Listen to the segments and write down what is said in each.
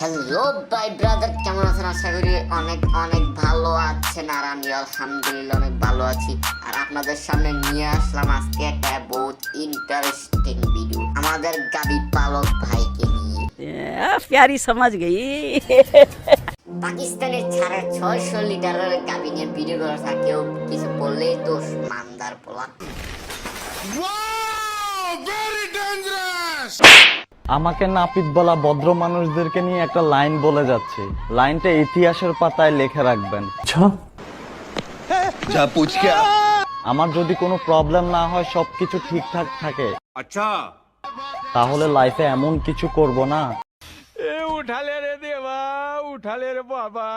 Hello ভাই brother কেমন আছেন? আশা করি অনেক অনেক ভালো আছেন আর আমি আলহামদুলিল্লাহ অনেক ভালো আছি। আর আপনাদের সামনে নিয়ে আসলাম আজকে একটা বহুত ইন্টারেস্টিং ভিডিও আমাদের গাড়ি পালক ভাইকে নিয়ে। প্যারি সমাজ গেই পাকিস্তানের ছাড়া ছয়শো লিটারের গাড়ি নিয়ে ভিডিও করা কেউ কিছু বললেই তো মানদার পোলা। আমাকে নাপিত বলা ভদ্র মানুষদেরকে নিয়ে একটা লাইন বলে যাচ্ছে লাইনটা ইতিহাসের পাতায় লিখে রাখবেন আমার যদি কোনো প্রবলেম না হয় সবকিছু ঠিকঠাক থাকে আচ্ছা তাহলে লাইফে এমন কিছু করব না উঠালে রে দেবা উঠালে রে বাবা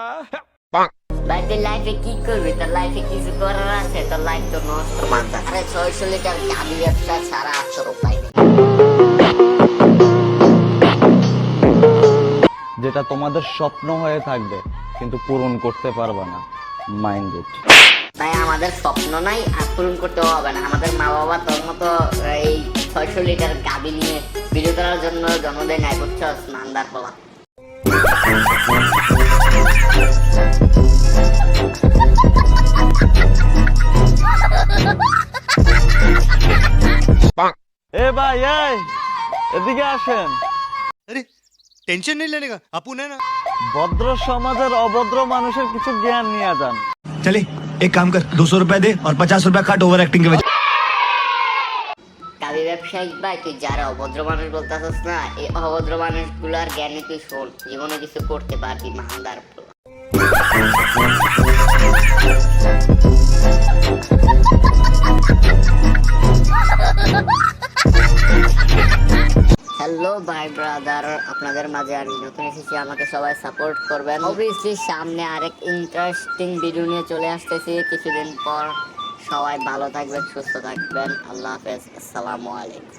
লাইফে কি করবে তোর লাইফে কিছু করার আছে লাইফ তো নষ্ট আরে ছয়শো লিটার আটশো রুপায় যেটা তোমাদের স্বপ্ন হয়ে থাকবে কিন্তু পূরণ করতে পারবে না। মাইন্ড ইট তাই আমাদের স্বপ্ন নাই আর পূরণ করতে হবে না। আমাদের মা বাবা তোর মতো এই ছয়শো লিটার গাবি নিয়ে ভিডিও করার জন্য জন্মদিন নাই বুঝছ মান্দার পোলা। এ ভাই এদিকে আসেন। अरे टेंशन नहीं लेने का अपुन है ना ভদ্র সমাজের অভদ্র মানুষের কিছু জ্ঞান নিয়ে যান चले एक काम कर दो सौ रुपया दे और पचास रुपया काट ओवर एक्टिंग के वजह গাবি ব্যবসায়িক ভাই তুই যারা অভদ্র মানুষ বলতেছিস না এই অভদ্র মানুষগুলার জ্ঞানে তুই শোন জীবনে কিছু করতে পারবি মান্দার হ্যালো ভাই ব্রাদার, আপনাদের মাঝে আমি নতুন এসেছি, আমাকে সবাই সাপোর্ট করবেন। অবভিয়াসলি সামনে আরেক ইন্টারেস্টিং ভিডিও নিয়ে চলে আসতেছি, কিছুদিন পর সবাই ভালো থাকবেন, সুস্থ থাকবেন, আল্লাহ হাফেজ, আসসালামু আলাইকুম।